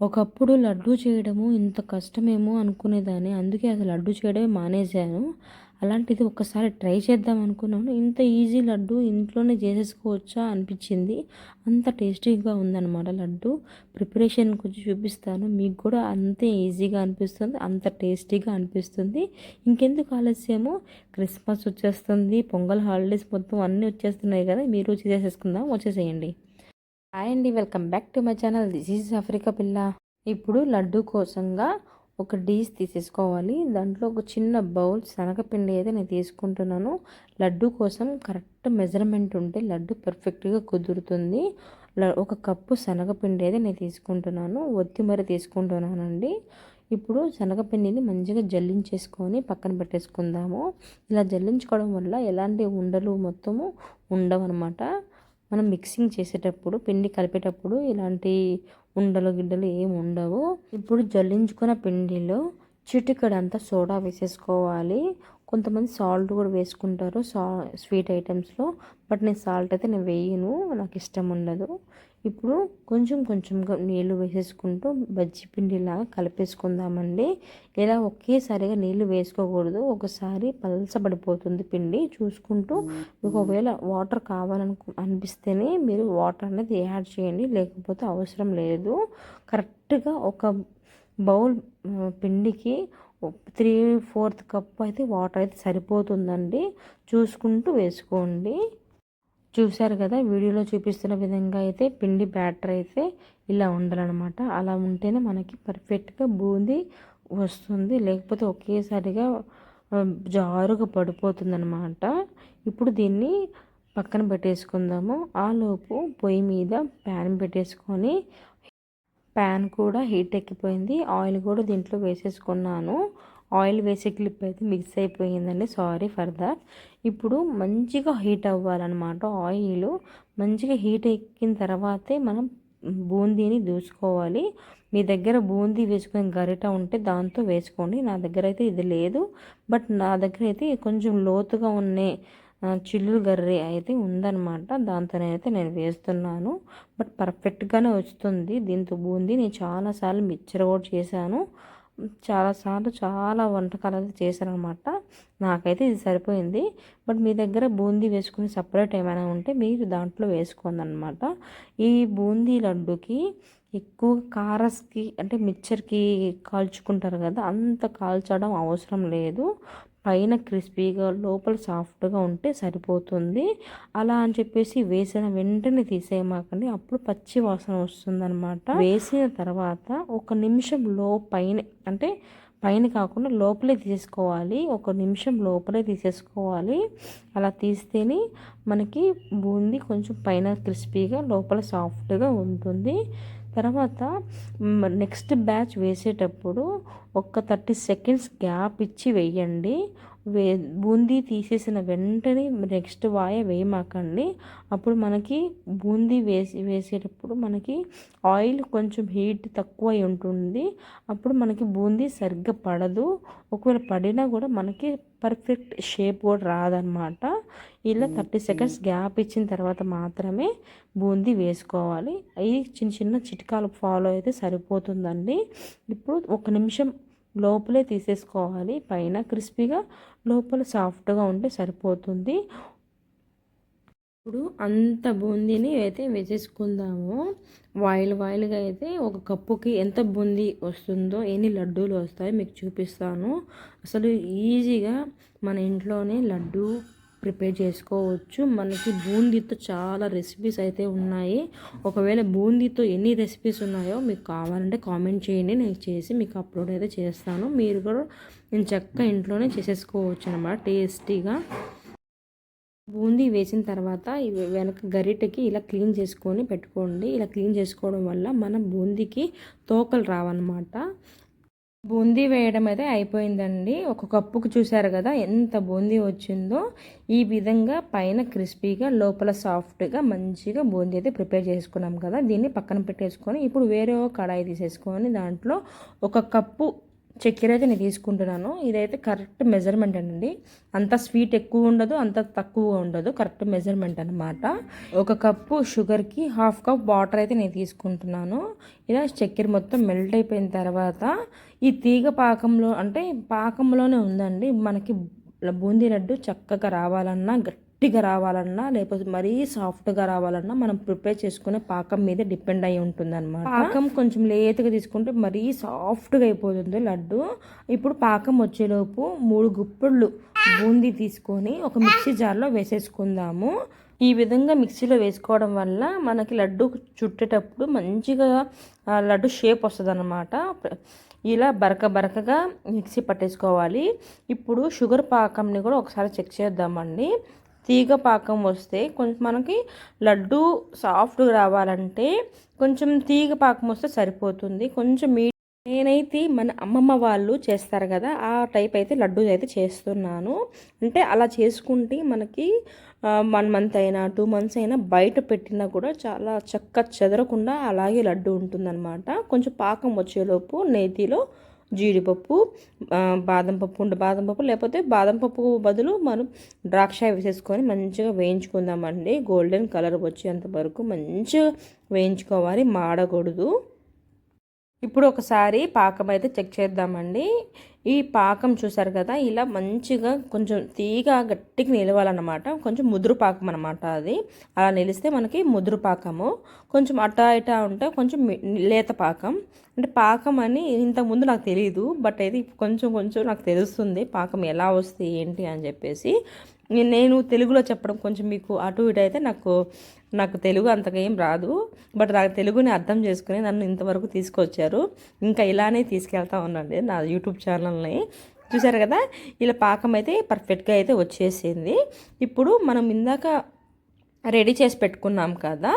ఒకప్పుడు లడ్డూ చేయడము ఇంత కష్టమేమో అనుకునేదాన్ని. అందుకే అసలు లడ్డూ చేయడమే మానేశాను. అలాంటిది ఒకసారి ట్రై చేద్దాం అనుకున్నాను. ఇంత ఈజీ లడ్డు ఇంట్లోనే చేసేసుకోవచ్చా అనిపించింది. అంత టేస్టీగా ఉందన్నమాట లడ్డు. ప్రిపరేషన్ కొంచెం చూపిస్తాను. మీకు కూడా అంతే ఈజీగా అనిపిస్తుంది అంత టేస్టీగా అనిపిస్తుంది. ఇంకెందుకు ఆలస్యము? క్రిస్మస్ వచ్చేస్తుంది పొంగల్ హాలిడేస్ మొత్తం అన్నీ వచ్చేస్తున్నాయి కదా మీరు చేసేసుకుందాం వచ్చేసేయండి. హాయ్ అండి welcome back to my channel. This is Africa పిల్ల ఇప్పుడు లడ్డు కోసంగా ఒక డీస్ తీసేసుకోవాలి. దాంట్లో ఒక చిన్న బౌల్ శనగపిండి అయితే నేను తీసుకుంటున్నాను. లడ్డు కోసం కరెక్ట్ మెజర్మెంట్ ఉంటే లడ్డు పర్ఫెక్ట్గా కుదురుతుంది. ఒక కప్పు శనగపిండి అయితే నేను తీసుకుంటున్నాను. ఒత్తి మరి తీసుకుంటున్నానండి. ఇప్పుడు శనగపిండిని మంచిగా జల్లించేసుకొని పక్కన పెట్టేసుకుందాము. ఇలా జల్లించుకోవడం వల్ల ఎలాంటి ఉండలు మొత్తము ఉండవన్నమాట. మనం మిక్సింగ్ చేసేటప్పుడు పిండి కలిపేటప్పుడు ఇలాంటి ఉండలు గిడ్డలు ఏమి ఉండవు. ఇప్పుడు జల్లించుకున్న పిండిలో చిటికడంతా సోడా వేసేసుకోవాలి. కొంతమంది సాల్ట్ కూడా వేసుకుంటారు సా స్వీట్ ఐటమ్స్లో. బట్ నేను సాల్ట్ అయితే నేను వేయను నాకు ఇష్టం ఉండదు. ఇప్పుడు కొంచెం కొంచెంగా నీళ్ళు వేసేసుకుంటూ బజ్జి పిండిలాగా కలిపేసుకుందామండి. ఇలా ఒకేసారిగా నీళ్ళు వేసుకోకూడదు. ఒకసారి పలసబడిపోతుంది పిండి. చూసుకుంటూ మీకు ఒకవేళ వాటర్ కావాలను అనిపిస్తేనే మీరు వాటర్ అనేది యాడ్ చేయండి. లేకపోతే అవసరం లేదు. కరెక్ట్గా ఒక బౌల్ పిండికి త్రీ ఫోర్త్ కప్ అయితే వాటర్ అయితే సరిపోతుందండి. చూసుకుంటూ వేసుకోండి. చూశారు కదా వీడియోలో చూపిస్తున్న విధంగా అయితే పిండి బ్యాటర్ అయితే ఇలా ఉండాలన్నమాట. అలా ఉంటేనే మనకి పర్ఫెక్ట్గా బూందీ వస్తుంది. లేకపోతే ఒకేసారిగా జారుగా పడిపోతుంది అనమాట ఇప్పుడు దీన్ని పక్కన పెట్టేసుకుందాము. ఆలోపు పొయ్యి మీద ప్యాన్ పెట్టేసుకొని ప్యాన్ కూడా హీట్ ఎక్కిపోయింది. ఆయిల్ కూడా దీంట్లో వేసేసుకున్నాను. ఆయిల్ వేసే క్లిప్ అయితే మిక్స్ అయిపోయిందండి. Sorry for that. ఇప్పుడు మంచిగా హీట్ అవ్వాలన్నమాట ఆయిల్. మంచిగా హీట్ ఎక్కిన తర్వాతే మనం బూందీని దూసుకోవాలి. మీ దగ్గర బూందీ వేసుకునే గరిట ఉంటే దాంతో వేసుకోండి. నా దగ్గర అయితే ఇది లేదు. బట్ నా దగ్గర అయితే కొంచెం లోతుగా ఉన్నాయి చిల్లులు గర్రె అయితే ఉందన్నమాట. దాంతోనైతే నేను వేస్తున్నాను. బట్ పర్ఫెక్ట్గానే వస్తుంది. దీంతో బూందీ నేను చాలాసార్లు మిక్చర్ కూడా చేశాను. చాలాసార్లు చాలా వంటకాలు అయితే చేశాను అనమాట నాకైతే ఇది సరిపోయింది. బట్ మీ దగ్గర బూందీ వేసుకుని సపరేట్ ఏమైనా ఉంటే మీరు దాంట్లో వేసుకోండి అనమాట ఈ బూందీ లడ్డుకి ఎక్కువ కారస్కి అంటే మిక్చర్కి కాల్చుకుంటారు కదా అంత కాల్చడం అవసరం లేదు. పైన క్రిస్పీగా లోపల సాఫ్ట్గా ఉంటే సరిపోతుంది. అలా అని చెప్పేసి వేసిన వెంటనే తీసేయమాకండి. అప్పుడు పచ్చి వాసన వస్తుందన్నమాట. వేసిన తర్వాత ఒక నిమిషం లో పైన అంటే పైన కాకుండా లోపలే తీసేసుకోవాలి. ఒక నిమిషం లోపలే తీసేసుకోవాలి. అలా తీస్తేనే మనకి బూందీ కొంచెం పైన క్రిస్పీగా లోపల సాఫ్ట్గా ఉంటుంది. తర్వాత నెక్స్ట్ బ్యాచ్ వేసేటప్పుడు ఒక థర్టీ సెకండ్స్ గ్యాప్ ఇచ్చి వేయండి. వే బూందీ తీసేసిన వెంటనే నెక్స్ట్ వాయ వేయమాకండి. అప్పుడు మనకి బూందీ వేసి వేసేటప్పుడు మనకి ఆయిల్ కొంచెం హీట్ తక్కువ ఉంటుంది. అప్పుడు మనకి బూందీ సరిగ్గా పడదు. ఒకవేళ పడినా కూడా మనకి పర్ఫెక్ట్ షేప్ కూడా రాదనమాట. ఇలా థర్టీ సెకండ్స్ గ్యాప్ ఇచ్చిన తర్వాత మాత్రమే బూందీ వేసుకోవాలి. అవి చిన్న చిన్న చిట్కాలు ఫాలో అయితే సరిపోతుందండి. ఇప్పుడు ఒక నిమిషం లోపలే తీసేసుకోవాలి. పైన క్రిస్పీగా లోపల సాఫ్ట్గా ఉంటే సరిపోతుంది. ఇప్పుడు అంత బూందీని అయితే వేసేసుకుందాము. వాయిల్ వాయిల్గా అయితే ఒక కప్పుకి ఎంత బూందీ వస్తుందో ఎన్ని లడ్డూలు వస్తాయో మీకు చూపిస్తాను. అసలు ఈజీగా మన ఇంట్లోనే లడ్డూ ప్రిపేర్ చేసుకోవచ్చు. మనకి బూందీతో చాలా రెసిపీస్ అయితే ఉన్నాయి. ఒకవేళ బూందీతో ఎన్ని రెసిపీస్ ఉన్నాయో మీకు కావాలంటే కామెంట్ చేయండి. నేను చేసి మీకు అప్లోడ్ అయితే చేస్తాను. మీరు కూడా నేను చక్కగా ఇంట్లోనే చేసేసుకోవచ్చు అనమాట టేస్టీగా. బూందీ వేసిన తర్వాత వెనక గరిటెకి ఇలా క్లీన్ చేసుకొని పెట్టుకోండి. ఇలా క్లీన్ చేసుకోవడం వల్ల మన బూందీకి తోకలు రావన్నమాట. బూందీ వేయడం అయితే అయిపోయిందండి. ఒక కప్పుకు చూసారు కదా ఎంత బూందీ వచ్చిందో. ఈ విధంగా పైన క్రిస్పీగా లోపల సాఫ్ట్గా మంచిగా బూందీ అయితే ప్రిపేర్ చేసుకున్నాం కదా. దీన్ని పక్కన పెట్టేసుకొని ఇప్పుడు వేరే ఒక కడాయి తీసేసుకొని దాంట్లో ఒక కప్పు చక్కెర అయితే నేను తీసుకుంటున్నాను. ఇదైతే కరెక్ట్ మెజర్మెంట్ అండి. అంత స్వీట్ ఎక్కువ ఉండదు అంత తక్కువ ఉండదు. కరెక్ట్ మెజర్మెంట్ అనమాట ఒక కప్పు షుగర్కి హాఫ్ కప్ వాటర్ అయితే నేను తీసుకుంటున్నాను. ఇలా చక్కెర మొత్తం మెల్ట్ అయిపోయిన తర్వాత ఈ తీగ పాకంలో అంటే పాకంలోనే ఉందండి. మనకి బూందీ లడ్డు చక్కగా రావాలన్నా గట్టిగా రావాలన్నా లేకపోతే మరీ సాఫ్ట్గా రావాలన్నా మనం ప్రిపేర్ చేసుకునే పాకం మీద డిపెండ్ అయి ఉంటుంది అనమాట పాకం కొంచెం లేతగా తీసుకుంటే మరీ సాఫ్ట్గా అయిపోతుంది లడ్డు. ఇప్పుడు పాకం వచ్చేలోపు మూడు గుప్పిళ్ళు బూందీ తీసుకొని ఒక మిక్సీ జార్లో వేసేసుకుందాము. ఈ విధంగా మిక్సీలో వేసుకోవడం వల్ల మనకి లడ్డు చుట్టేటప్పుడు మంచిగా లడ్డు షేప్ వస్తుంది అనమాట ఇలా బరక బరకగా మిక్సీ పట్టేసుకోవాలి. ఇప్పుడు షుగర్ పాకంని కూడా ఒకసారి చెక్ చేద్దామండి. తీగ పాకం వస్తే కొంచెం మనకి లడ్డు సాఫ్ట్గా రావాలంటే కొంచెం తీగ పాకం వస్తే సరిపోతుంది. కొంచెం మీ నేనైతే మన అమ్మమ్మ వాళ్ళు చేస్తారు కదా ఆ టైప్ అయితే లడ్డూ అయితే చేస్తున్నాను. అంటే అలా చేసుకుంటే మనకి వన్ మంత్ అయినా టూ మంత్స్ అయినా బయట పెట్టినా కూడా చాలా చక్క చెదరకుండా అలాగే లడ్డు ఉంటుందన్నమాట. కొంచెం పాకం వచ్చేలోపు నేతిలో జీడిపప్పు బాదం పప్పు ఉండే బాదం పప్పు లేకపోతే బాదం పప్పు బదులు మనం ద్రాక్ష వేసేసుకొని మంచిగా వేయించుకుందామండి. గోల్డెన్ కలర్ వచ్చేంత వరకు మంచిగా వేయించుకోవాలి మాడకూడదు. ఇప్పుడు ఒకసారి పాకం అయితే చెక్ చేద్దామండి. ఈ పాకం చూసారు కదా ఇలా మంచిగా కొంచెం తీగ గట్టిగా నిలవాలన్నమాట. కొంచెం ముదురు పాకం అనమాట అది. అలా నిలిస్తే మనకి ముదురు పాకము. కొంచెం అటా ఇటా ఉంటే కొంచెం లేత పాకం. అంటే పాకం అని ఇంతకుముందు నాకు తెలియదు బట్ అయితే కొంచెం కొంచెం నాకు తెలుస్తుంది పాకం ఎలా వస్తుంది ఏంటి అని చెప్పేసి. నేను తెలుగులో చెప్పడం కొంచెం మీకు అటు ఇటు అయితే నాకు నాకు తెలుగు అంతగా ఏం రాదు బట్ నాకు తెలుగుని అర్థం చేసుకుని నన్ను ఇంతవరకు తీసుకొచ్చారు. ఇంకా ఇలానే తీసుకెళ్తా ఉండండి నా యూట్యూబ్ ఛానల్ని. చూసారు కదా ఇలా పాకం అయితే పర్ఫెక్ట్గా అయితే వచ్చేసింది. ఇప్పుడు మనం ఇందాక రెడీ చేసి పెట్టుకున్నాం కదా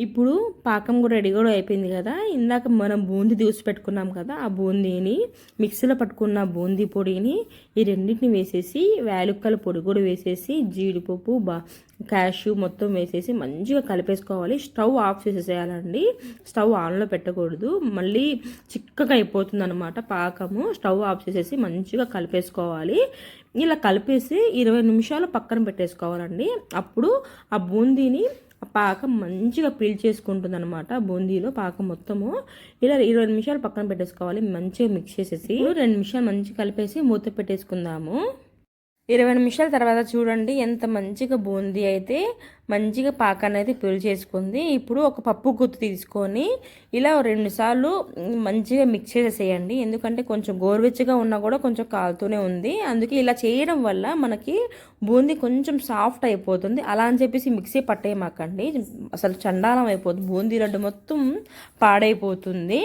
ఇప్పుడు పాకం కూడా రెడీ కూడా అయిపోయింది కదా. ఇందాక మనం బూందీ దూసి పెట్టుకున్నాం కదా ఆ బూందీని మిక్సీలో పట్టుకున్న బూందీ పొడిని ఈ రెండింటిని వేసేసి వేలుక్కల పొడి కూడా వేసేసి జీడిపప్పు బా క్యాషు మొత్తం వేసేసి మంచిగా కలిపేసుకోవాలి. Stove off చేసేసేయాలండి. స్టవ్ ఆన్లో పెట్టకూడదు. మళ్ళీ చిక్కగా అయిపోతుంది అనమాట పాకము. స్టవ్ ఆఫ్ చేసేసి మంచిగా కలిపేసుకోవాలి. ఇలా కలిపేసి ఇరవై నిమిషాలు పక్కన పెట్టేసుకోవాలండి. అప్పుడు ఆ బూందీని పాకం మంచిగా పీల్చేసుకుంటుంది అనమాట బూందీలో పాకం మొత్తము. ఇలా ఇరవై నిమిషాలు పక్కన పెట్టేసుకోవాలి మంచిగా మిక్స్ చేసేసి. రెండు నిమిషాలు మంచిగా కలిపేసి మూత పెట్టేసుకుందాము. ఇరవై నిమిషాల తర్వాత చూడండి ఎంత మంచిగా బూందీ అయితే మంచిగా పాక అనేది పిల్ చేసుకుంది. ఇప్పుడు ఒక పప్పు గుత్తు తీసుకొని ఇలా రెండుసార్లు మంచిగా మిక్స్ చేసేసేయండి. ఎందుకంటే కొంచెం గోరువెచ్చగా ఉన్నా కూడా కొంచెం కాలుతూనే ఉంది. అందుకే ఇలా చేయడం వల్ల మనకి బూందీ కొంచెం సాఫ్ట్ అయిపోతుంది. అలా అని చెప్పేసి మిక్సీ పట్టేయమాకండి. అసలు చండాలం అయిపోతుంది బూందీ లడ్డు మొత్తం పాడైపోతుంది.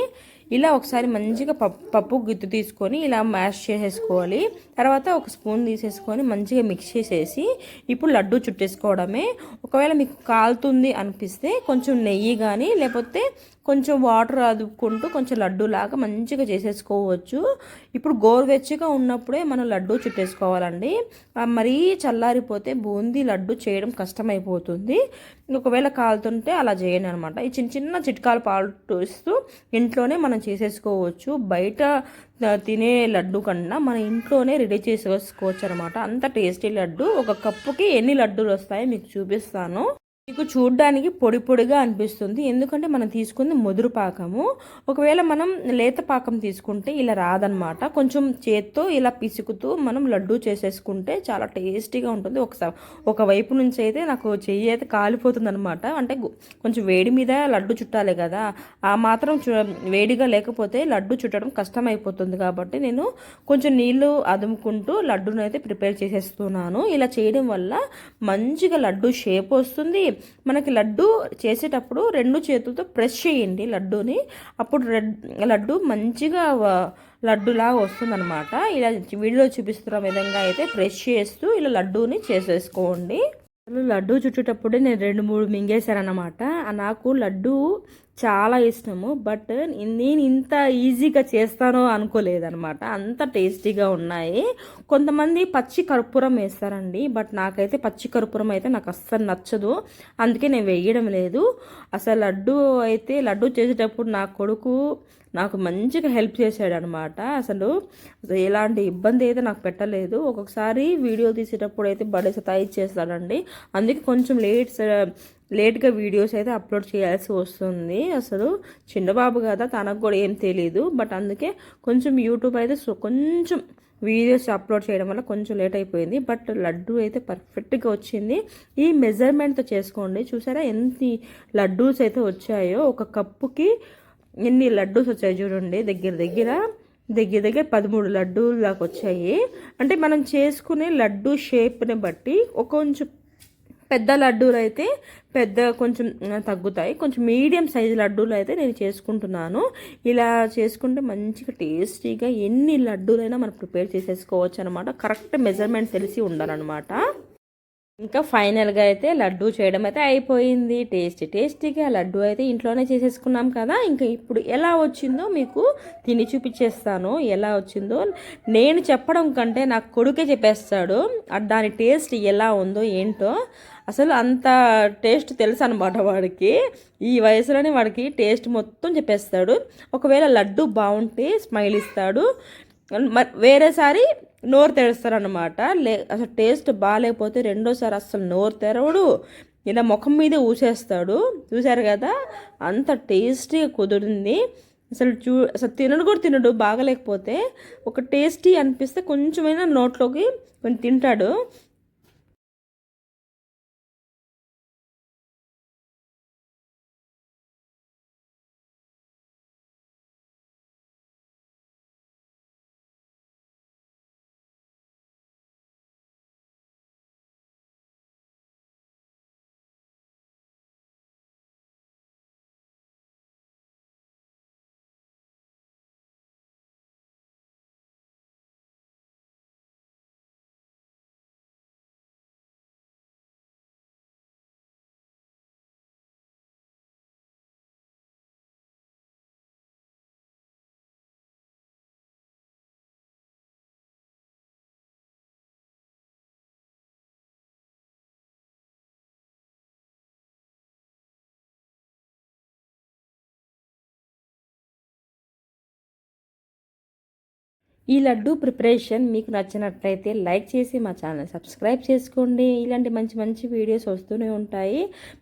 ఇలా ఒకసారి మంచిగా పప్పు పప్పు గిత్తు తీసుకొని ఇలా మ్యాష్ చేసేసుకోవాలి. తర్వాత ఒక స్పూన్ తీసేసుకొని మంచిగా మిక్స్ చేసేసి ఇప్పుడు లడ్డు చుట్టేసుకోవడమే. ఒకవేళ మీకు కాలుతుంది అనిపిస్తే కొంచెం నెయ్యి కానీ లేకపోతే కొంచెం వాటర్ అదుపుకుంటూ కొంచెం లడ్డు లాగా మంచిగా చేసేసుకోవచ్చు. ఇప్పుడు గోరువెచ్చగా ఉన్నప్పుడే మనం లడ్డు చుట్టేసుకోవాలండి. మరీ చల్లారిపోతే బూందీ లడ్డు చేయడం కష్టమైపోతుంది. ఒకవేళ కాలుతుంటే అలా చేయండి అనమాట ఈ చిన్న చిన్న చిట్కాలు పాటిస్తూ ఇంట్లోనే మనం చేసేసుకోవచ్చు. బయట తినే లడ్డు కన్నా మన ఇంట్లోనే రెడీ చేసుకోవచ్చు అనమాట అంత టేస్టీ లడ్డు. ఒక కప్పుకి ఎన్ని లడ్డూలు వస్తాయో మీకు చూపిస్తాను. మీకు చూడడానికి పొడి పొడిగా అనిపిస్తుంది. ఎందుకంటే మనం తీసుకుంది ముదురు పాకము. ఒకవేళ మనం లేత పాకం తీసుకుంటే ఇలా రాదనమాట కొంచెం చేత్తో ఇలా పిసుకుతూ మనం లడ్డూ చేసేసుకుంటే చాలా టేస్టీగా ఉంటుంది. ఒకసారి ఒకవైపు నుంచి అయితే నాకు చెయ్యి అయితే కాలిపోతుంది అనమాట అంటే కొంచెం వేడి మీద లడ్డు చుట్టాలి కదా. ఆ మాత్రం వేడిగా లేకపోతే లడ్డు చుట్టడం కష్టం అయిపోతుంది కాబట్టి నేను కొంచెం నీళ్ళు అదుముకుంటూ లడ్డును అయితే ప్రిపేర్ చేసేస్తున్నాను. ఇలా చేయడం వల్ల మంచిగా లడ్డు షేప్ వస్తుంది మనకి లడ్డు చేసేటప్పుడు రెండు చేతులతో ప్రెస్ చేయండి లడ్డూని. అప్పుడు రెడ్ లడ్డు మంచిగా లడ్డులాగా వస్తుందన్నమాట. ఇలా వీడియోలో చూపిస్తున్న విధంగా అయితే ప్రెస్ చేస్తూ ఇలా లడ్డూని చేసేసుకోండి. లడ్డు చుట్టేటప్పుడే నేను రెండు మూడు మింగేశారనమాట నాకు లడ్డు చాలా ఇష్టము బట్ నేను ఇంత ఈజీగా చేస్తానో అనుకోలేదనమాట అంత టేస్టీగా ఉన్నాయి. కొంతమంది పచ్చి కర్పూరం వేస్తారండి బట్ నాకైతే పచ్చి కర్పూరం అయితే నాకు అస్సలు నచ్చదు. అందుకే నేను వేయడం లేదు. అసలు లడ్డు అయితే లడ్డు చేసేటప్పుడు నా కొడుకు నాకు మంచిగా హెల్ప్ చేశాడు అనమాట అసలు ఎలాంటి ఇబ్బంది అయితే నాకు పెట్టలేదు. ఒక్కొక్కసారి వీడియో తీసేటప్పుడు అయితే బడే సతాయి చేస్తాడండి అందుకే కొంచెం లేట్ లేట్గా వీడియోస్ అయితే అప్లోడ్ చేయాల్సి వస్తుంది. అసలు చిన్నబాబు కదా తనకు కూడా ఏం తెలియదు బట్ అందుకే కొంచెం యూట్యూబ్ అయితే కొంచెం వీడియోస్ అప్లోడ్ చేయడం వల్ల కొంచెం లేట్ అయిపోయింది. బట్ లడ్డు అయితే పర్ఫెక్ట్గా వచ్చింది. ఈ మెజర్మెంట్తో చేసుకోండి. చూసారా ఎంత లడ్డూస్ అయితే వచ్చాయో. ఒక కప్పుకి ఎన్ని లడ్డూస్ వచ్చాయి చూడండి. దగ్గర దగ్గర దగ్గర దగ్గర పదమూడు లడ్డూలు దాకా వచ్చాయి. అంటే మనం చేసుకునే లడ్డు షేప్ని బట్టి ఒక కొంచెం పెద్ద లడ్డూలు అయితే పెద్ద కొంచెం తగ్గుతాయి. కొంచెం మీడియం సైజు లడ్డూలు అయితే నేను చేసుకుంటున్నాను. ఇలా చేసుకుంటే మంచిగా టేస్టీగా ఎన్ని లడ్డూలైనా మనం ప్రిపేర్ చేసేసుకోవచ్చు అనమాట కరెక్ట్ మెజర్మెంట్ తెలిసి ఉండాలన్నమాట. ఇంకా ఫైనల్గా అయితే లడ్డు చేయడం అయితే అయిపోయింది. టేస్టీ టేస్టీగా లడ్డు అయితే ఇంట్లోనే చేసేసుకున్నాం కదా. ఇంకా ఇప్పుడు ఎలా వచ్చిందో మీకు తిని చూపించేస్తాను ఎలా వచ్చిందో నేను చెప్పడం కంటే నాకు కొడుకే చెప్పేస్తాడు. దాని టేస్ట్ ఎలా ఉందో ఏంటో అసలు అంత టేస్ట్ తెలుసు అనమాట వాడికి. ఈ వయసులోనే వాడికి టేస్ట్ మొత్తం చెప్పేస్తాడు. ఒకవేళ లడ్డు బాగుంటే స్మైల్ ఇస్తాడు. వేరేసారి నోరు తెరుస్తారనమాట లే అసలు టేస్ట్ బాగాలేకపోతే రెండోసారి అసలు నోరు తెరవడు. ఇలా ముఖం మీదే ఊసేస్తాడు. చూసారు కదా? అంత టేస్టీగా కుదిరింది. అసలు చూ అసలు తినడు కూడా తినడు బాగలేకపోతే. ఒక టేస్టీ అనిపిస్తే కొంచెమైనా నోట్లోకి కొంచెం తింటాడు. ఈ లడ్డు ప్రిపరేషన్ మీకు నచ్చినట్లయితే లైక్ చేసి మా ఛానల్ సబ్స్క్రైబ్ చేసుకోండి. ఇలాంటి మంచి మంచి వీడియోస్ వస్తూనే ఉంటాయి.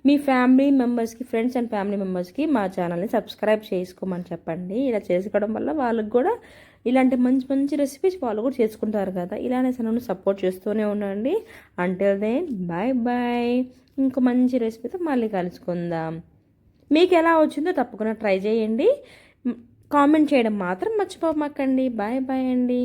మీ ఫ్యామిలీ మెంబర్స్కి ఫ్రెండ్స్ అండ్ ఫ్యామిలీ మెంబర్స్కి మా ఛానల్ని సబ్స్క్రైబ్ చేసుకోమని చెప్పండి. ఇలా చేసుకోవడం వల్ల వాళ్ళకి కూడా ఇలాంటి మంచి మంచి రెసిపీస్ వాళ్ళు కూడా చేసుకుంటారు కదా. ఇలానే నన్ను సపోర్ట్ చేస్తూనే ఉండండి. అంటే దెన్ బాయ్ బాయ్ ఇంకో మంచి రెసిపీతో మళ్ళీ కలుసుకుందాం. మీకు ఎలా వచ్చిందో తప్పకుండా ట్రై చేయండి. కామెంట్ చేయడం మాత్రం మర్చిపోమాకండి. బాయ్ బాయ్ అండి.